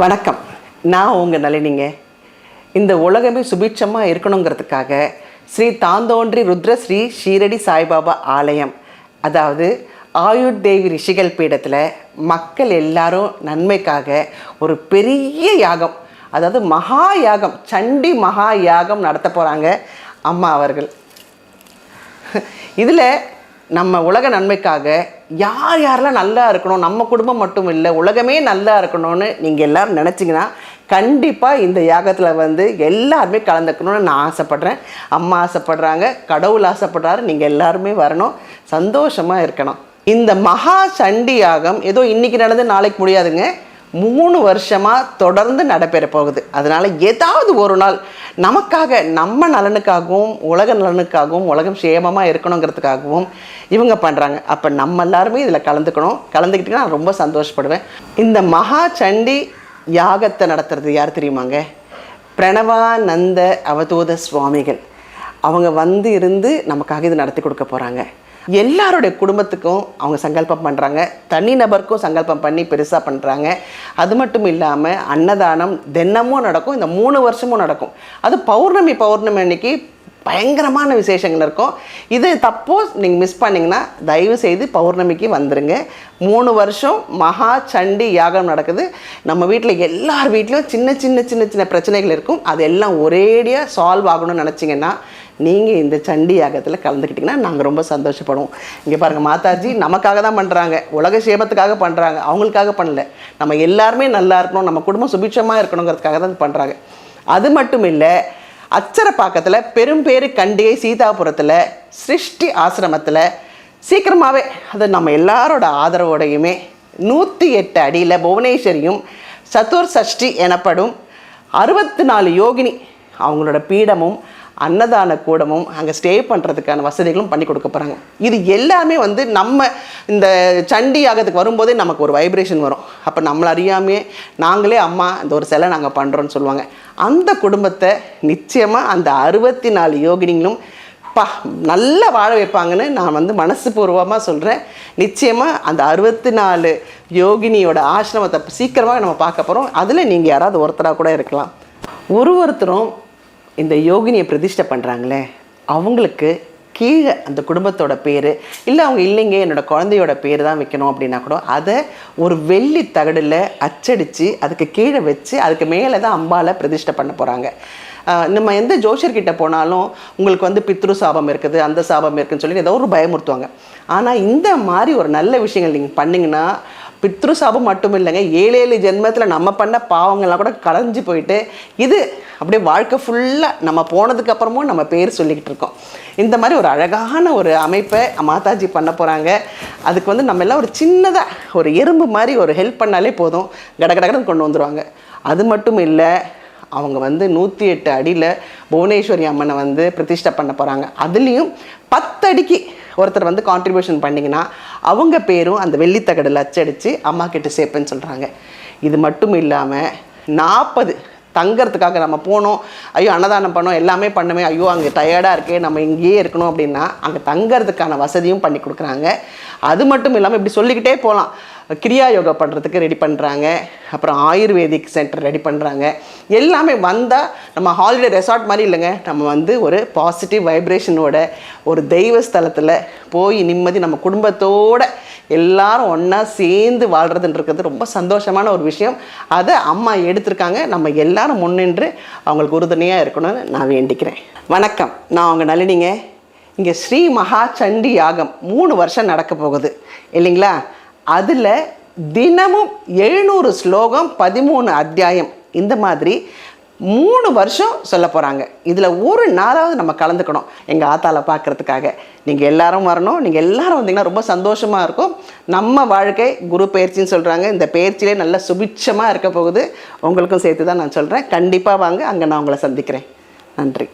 வணக்கம். நான் உங்கள் நளினிங்க. இந்த உலகமே சுபிட்சமாக இருக்கணுங்கிறதுக்காக ஸ்ரீ தாந்தோன்றி ருத்ர ஸ்ரீ ஷீரடி சாய்பாபா ஆலயம் அதாவது ஆயுட் தேவி ரிஷிகள் பீடத்தில் மக்கள் எல்லாரும் நன்மைக்காக ஒரு பெரிய யாகம் அதாவது மகா யாகம் சண்டி மகா யாகம் நடத்த போகிறாங்க அம்மா அவர்கள். இதில் நம்ம உலக நன்மைக்காக யார் யாரெல்லாம் நல்லா இருக்கணும் நம்ம குடும்பம் மட்டும் இல்லை உலகமே நல்லா இருக்கணும்னு நீங்கள் எல்லாரும் நினச்சிங்கன்னா கண்டிப்பாக இந்த யாகத்தில் வந்து எல்லாருமே கலந்துக்கணும்னு நான் ஆசைப்பட்றேன். அம்மா ஆசைப்படுறாங்க கடவுள் ஆசைப்படுறாரு நீங்கள் எல்லாருமே வரணும். சந்தோஷமாக இருக்கணும். இந்த மகா சண்டி யாகம் ஏதோ இன்றைக்கி நடந்து நாளைக்கு முடியாதுங்க. மூணு வருஷமாக தொடர்ந்து நடைபெற போகுது அதனால் ஏதாவது ஒரு நாள் நமக்காக நம்ம நலனுக்காகவும் உலக நலனுக்காகவும் உலகம் சேமமாக இருக்கணுங்கிறதுக்காகவும் இவங்க பண்ணுறாங்க அப்போ நம்ம எல்லாருமே இதில் கலந்துக்கணும். கலந்துக்கிட்டிங்கன்னா நான் ரொம்ப சந்தோஷப்படுவேன். இந்த மகா சண்டி யாகத்தை நடத்துறது யார் தெரியுமாங்க? பிரணவானந்த அவதூத சுவாமிகள். அவங்க வந்து இருந்து நமக்காக இது நடத்தி கொடுக்க போகிறாங்க எல்லாருடைய குடும்பத்துக்கும் அவங்க சங்கல்பம் பண்ணுறாங்க தனி நபருக்கும் சங்கல்பம் பண்ணி பெருசாக பண்ணுறாங்க அது மட்டும் இல்லாமல் அன்னதானம் தினமும் நடக்கும். இந்த மூணு வருஷமும் நடக்கும். அது பௌர்ணமி பௌர்ணமி அன்னைக்கு பயங்கரமான விசேஷங்கள் இருக்கும். இது தப்போ. நீங்கள் மிஸ் பண்ணிங்கன்னா தயவு செய்து பௌர்ணமிக்கு வந்துடுங்க மூணு வருஷம் மகா சண்டி யாகம் நடக்குது. நம்ம வீட்டில் எல்லார் வீட்லேயும் சின்ன சின்ன சின்ன சின்ன பிரச்சனைகள் இருக்கும். அது எல்லாம் ஒரேடியாக சால்வ் ஆகணும்னு நினச்சிங்கன்னா நீங்கள் இந்த சண்டி யாகத்தில் கலந்துக்கிட்டிங்கன்னா நாங்கள் ரொம்ப சந்தோஷப்படுவோம். இங்கே பாருங்கள் மாதாஜி நமக்காக தான் பண்ணுறாங்க உலக சேமத்துக்காக பண்ணுறாங்க அவங்களுக்காக பண்ணல. நம்ம எல்லாருமே நல்லா இருக்கணும். நம்ம குடும்பம் சுபிட்சமாக இருக்கணுங்கிறதுக்காக தான் பண்ணுறாங்க அது மட்டும் இல்லை அச்சரப்பாக்கத்தில் பெரும்பேறு கண்டிகை சீதாபுரத்தில் சிருஷ்டி ஆசிரமத்தில் சீக்கிரமாகவே அது நம்ம எல்லாரோட ஆதரவோடையுமே நூற்றி எட்டு அடியில் புவனேஸ்வரியும் சதுர் சஷ்டி எனப்படும் அறுபத்தி நாலு யோகினி அவங்களோட பீடமும் அன்னதான கூடமும் அங்கே ஸ்டே பண்ணுறதுக்கான வசதிகளும் பண்ணி கொடுக்க போகிறாங்க இது எல்லாமே வந்து நம்ம இந்த சண்டி ஆகிறதுக்கு வரும்போதே நமக்கு ஒரு வைப்ரேஷன் வரும். அப்போ நம்மளை அறியாமையே நாங்களே அம்மா இந்த ஒரு சிலை நாங்கள் பண்ணுறோன்னு சொல்லுவாங்க. அந்த குடும்பத்தை நிச்சயமாக அந்த அறுபத்தி நாலு யோகினிகளும் பா நல்லா வாழ வைப்பாங்கன்னு நான் வந்து மனசு பூர்வமாக சொல்கிறேன் நிச்சயமாக அந்த அறுபத்தி நாலு யோகினியோட ஆசிரமத்தை சீக்கிரமாக நம்ம பார்க்க போகிறோம் அதில் நீங்கள் யாராவது ஒருத்தராக கூட இருக்கலாம். ஒரு ஒருத்தரும் இந்த யோகினியை பிரதிஷ்டை பண்ணுறாங்களே அவங்களுக்கு கீழே அந்த குடும்பத்தோட பேர் இல்லை அவங்க இல்லைங்க என்னோட குழந்தையோட பேர் தான் வைக்கணும் அப்படின்னா கூட அதை ஒரு வெள்ளி தகடில் அச்சடித்து அதுக்கு கீழே வச்சு அதுக்கு மேலே தான் அம்பாலை பிரதிஷ்டை பண்ண போகிறாங்க நம்ம எந்த ஜோஷர்கிட்ட போனாலும் உங்களுக்கு வந்து பித்ரு சாபம் இருக்குது அந்த சாபம் இருக்குதுன்னு சொல்லி ஏதோ ஒரு பயமுறுத்துவாங்க. ஆனால் இந்த மாதிரி ஒரு நல்ல விஷயங்கள் நீங்கள் பண்ணிங்கன்னா பித்ருசாபம் மட்டும் இல்லைங்க ஏழு ஏழு ஜென்மத்தில் நம்ம பண்ண பாவங்கள்லாம் கூட கலைஞ்சு போயிட்டு இது அப்படியே வாழ்க்கை ஃபுல்லாக நம்ம போனதுக்கப்புறமும் நம்ம பேர் சொல்லிக்கிட்டு இருக்கோம். இந்த மாதிரி ஒரு அழகான ஒரு அமைப்பை மாதாஜி பண்ண போகிறாங்க அதுக்கு வந்து நம்ம எல்லாம் ஒரு சின்னதாக ஒரு எறும்பு மாதிரி ஒரு ஹெல்ப் பண்ணாலே போதும். கடகடகடன் கொண்டு வந்துடுவாங்க அது மட்டும் இல்லை அவங்க வந்து நூற்றி எட்டு அடியில் புவனேஸ்வரி அம்மனை வந்து பிரதிஷ்டை பண்ண போகிறாங்க அதுலேயும் பத்து அடிக்கு ஒருத்தர் வந்து கான்ட்ரிபியூஷன் பண்ணிங்கன்னா அவங்க பேரும் அந்த வெள்ளித்தகடில் அச்சடித்து அம்மா கிட்ட சேர்ப்பேன்னு சொல்கிறாங்க இது மட்டும் இல்லாமல் நாற்பது தங்கிறதுக்காக நம்ம போனோம். ஐயோ அன்னதானம் பண்ணோம் எல்லாமே பண்ணுமே. ஐயோ அங்கே டயர்டாக இருக்கே நம்ம இங்கேயே இருக்கணும் அப்படின்னா அங்கே தங்கிறதுக்கான வசதியும் பண்ணி கொடுக்குறாங்க. அது மட்டும் இல்லாமல் இப்படி சொல்லிக்கிட்டே போகலாம் கிரியா யோகா பண்ணுறதுக்கு ரெடி பண்ணுறாங்க அப்புறம் ஆயுர்வேதிக் சென்டர் ரெடி பண்ணுறாங்க எல்லாமே வந்தால் நம்ம ஹாலிடே ரெசார்ட் மாதிரி இல்லைங்க. நம்ம வந்து ஒரு பாசிட்டிவ் வைப்ரேஷனோட ஒரு தெய்வ ஸ்தலத்தில் போய் நிம்மதி நம்ம குடும்பத்தோட எல்லாரும் ஒன்றா சேர்ந்து வாழ்கிறதுன்றது ரொம்ப சந்தோஷமான ஒரு விஷயம். அதை அம்மா எடுத்திருக்காங்க. நம்ம எல்லாரும் முன்னின்று அவங்களுக்கு உறுதுணையாக இருக்கணும்னு நான் வேண்டிக்கிறேன். வணக்கம். நான் அவங்க நளினிங்க. இங்கே ஸ்ரீ மகா சண்டி யாகம் மூணு வருஷம் நடக்க போகுது. இல்லைங்களா? அதில் தினமும் எழுநூறு ஸ்லோகம் பதிமூணு அத்தியாயம் இந்த மாதிரி மூணு வருஷம் சொல்ல போகிறாங்க இதில் ஒரு நாளாவது நம்ம கலந்துக்கணும் எங்கள் ஆத்தால பார்க்குறதுக்காக நீங்கள் எல்லாரும் வரணும். நீங்கள் எல்லாரும் வந்தீங்கன்னா ரொம்ப சந்தோஷமாக இருக்கும். நம்ம வாழ்க்கை குரு பயிற்சின்னு சொல்கிறாங்க இந்த பயிற்சியிலே நல்ல சுபிட்சமாக இருக்க போகுது. உங்களுக்கும் சேர்த்து தான் நான் சொல்கிறேன் கண்டிப்பாக வாங்க அங்கே நான் உங்களை சந்திக்கிறேன். நன்றி.